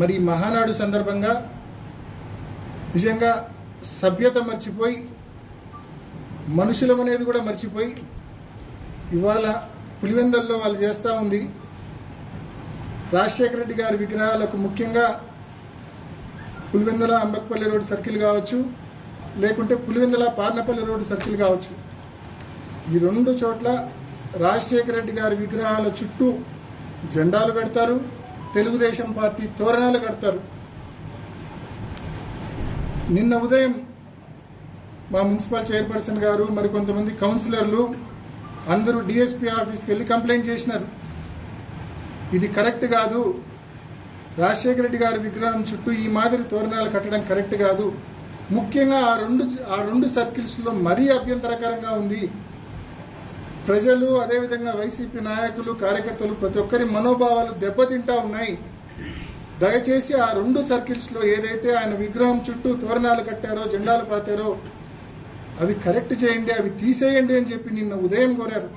మరి మహానాడు సందర్భంగా నిజంగా సభ్యత మర్చిపోయి మనుషులం అనేది కూడా మర్చిపోయి ఇవాళ పులివెందల్లో వాళ్ళు చేస్తూ ఉంది. రాజశేఖర రెడ్డి గారి విగ్రహాలకు ముఖ్యంగా పులివెందల అంబక్పల్లి రోడ్ సర్కిల్ కావచ్చు లేకుంటే పులివెందల పార్నపల్లి రోడ్ సర్కిల్ కావచ్చు. ఈ రెండు చోట్ల రాజశేఖర రెడ్డి గారి విగ్రహాల చుట్టూ జెండాలు పెడతారు. తెలుగుదేశం పార్టీ తోరణాలు కడతారు. నిన్న ఉదయం మా మున్సిపల్ చైర్పర్సన్ గారు మరి కొంతమంది కౌన్సిలర్లు అందరూ డిఎస్పీ ఆఫీస్కి వెళ్ళి కంప్లైంట్ చేసినారు. ఇది కరెక్ట్ కాదు. రాజశేఖర రెడ్డి గారి విగ్రహం చుట్టూ ఈ మాదిరి తోరణాలు కట్టడం కరెక్ట్ కాదు. ముఖ్యంగా ఆ రెండు ఆ రెండు సర్కిల్స్లో మరీ అభ్యంతరకరంగా ఉంది. ప్రజలు అదేవిధంగా వైసీపీ నాయకులు కార్యకర్తలు ప్రతి ఒక్కరి మనోభావాలు దెబ్బతింటా ఉన్నాయి. దయచేసి ఆ రెండు సర్కిల్స్లో ఏదైతే ఆయన విగ్రహం చుట్టూ తోరణాలు కట్టారో జెండాలు పాతారో అవి కరెక్ట్ చేయండి అవి తీసేయండి అని చెప్పి నిన్న ఉదయం కోరారు.